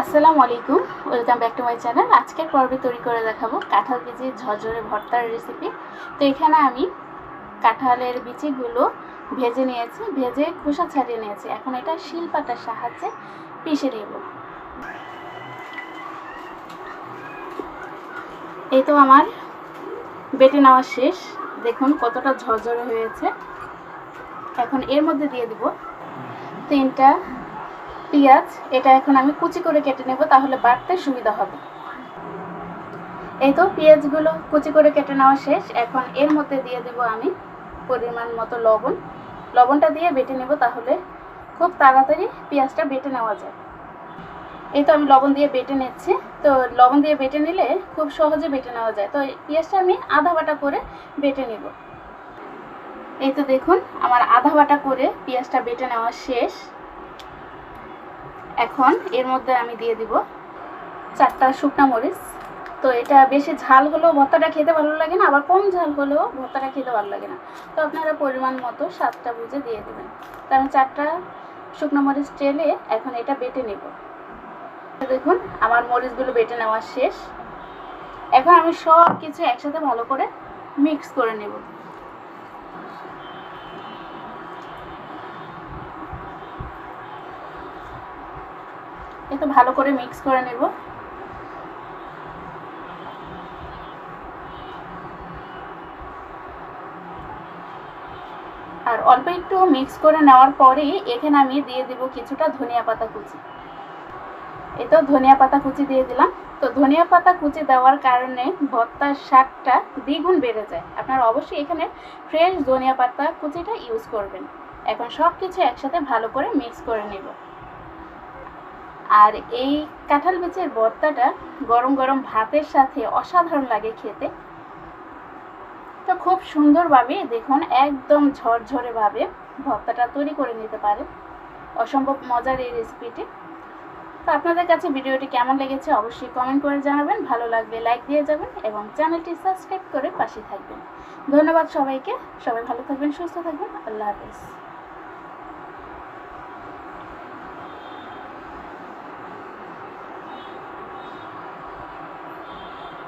আসসালামু আলাইকুম, welcome back to my channel. আজকের পর্বে তৈরি করে দেখাবো কাঁঠাল বিচি ঝরঝরে ভর্তার রেসিপি তো এখানে আমি কাঁঠালের বিচিগুলো ভেজে নিয়েছি, ভেজে খোসা ছাড়িয়ে নিয়েছি। এখন এটা শিলপাটার সাহায্যে পিষে নেব। এই তো আমার বেটে নেওয়া শেষ। দেখুন কতটা ঝরঝরে হয়েছে। এখন এর মধ্যে দিয়ে দিব তিনটা পেঁয়াজ, এটা এখন আমি কুচি করে কেটে নেব, তাহলে বাড়তে সুবিধা হবে। এই তো পেঁয়াজগুলো কুচি করে কেটে নেওয়া শেষ। এখন এর মধ্যে দিয়ে দেব আমি পরিমাণ মতো লবণ। লবণটা দিয়ে বেটে নেব তাহলে খুব তাড়াতাড়ি পেঁয়াজটা বেটে নেওয়া যায়। এই তো আমি লবণ দিয়ে বেটে নিচ্ছি। তো লবণ দিয়ে বেটে নিলে খুব সহজে বেটে নেওয়া যায়। তো পেঁয়াজটা আমি আধা বাটা করে বেটে নেব। এই তো দেখুন, আমার আধা বাটা করে পেঁয়াজটা বেটে নেওয়া শেষ। এখন এর মধ্যে আমি দিয়ে দিব চারটা শুকনা মরিচ। তো এটা বেশি ঝাল হলেও ভর্তাটা খেতে ভালো লাগে না, আবার কম ঝাল হলেও ভর্তাটা খেতে ভালো লাগে না। তো আপনারা পরিমাণ মতো স্বাদটা বুঝে দিয়ে দেবেন। আমি চারটা শুকনো মরিচ টেলে এখন এটা বেটে নেব। দেখুন, আমার মরিচগুলো বেটে নেওয়া শেষ। এখন আমি সব কিছু একসাথে ভালো করে মিক্স করে নেব। এ তো ভালো করে মিক্স করে নেব। আর অল্প একটু মিক্স করে নেওয়ার পরেই এখানে আমি দিয়ে দিব কিছুটা ধনিয়া পাতা কুচি। এই তো ধনিয়া পাতা কুচি দিয়ে দিলাম। তো ধনিয়া পাতা কুচি দেওয়ার কারণে ভর্তার স্বাদটা দ্বিগুণ বেড়ে যায়। আপনারা অবশ্যই এখানে ফ্রেশ ধনিয়া পাতা কুচিটা ইউজ করবেন। এখন সব কিছু একসাথে ভালো করে মিক্স করে নেব। আর এই কাঁঠাল বিচের ভর্তাটা গরম গরম ভাতের সাথে অসাধারণ লাগে খেতে। তো খুব সুন্দরভাবে দেখুন, একদম ঝরঝরেভাবে ভর্তাটা তৈরি করে নিতে পারে অসম্ভব মজার এই রেসিপিটি তো আপনাদের কাছে ভিডিওটি কেমন লেগেছে অবশ্যই কমেন্ট করে জানাবেন। ভালো লাগলে লাইক দিয়ে যাবেন এবং চ্যানেলটি সাবস্ক্রাইব করে পাশে থাকবেন। ধন্যবাদ সবাইকে। সবাই ভালো থাকবেন, সুস্থ থাকবেন। আল্লাহ হাফেজ।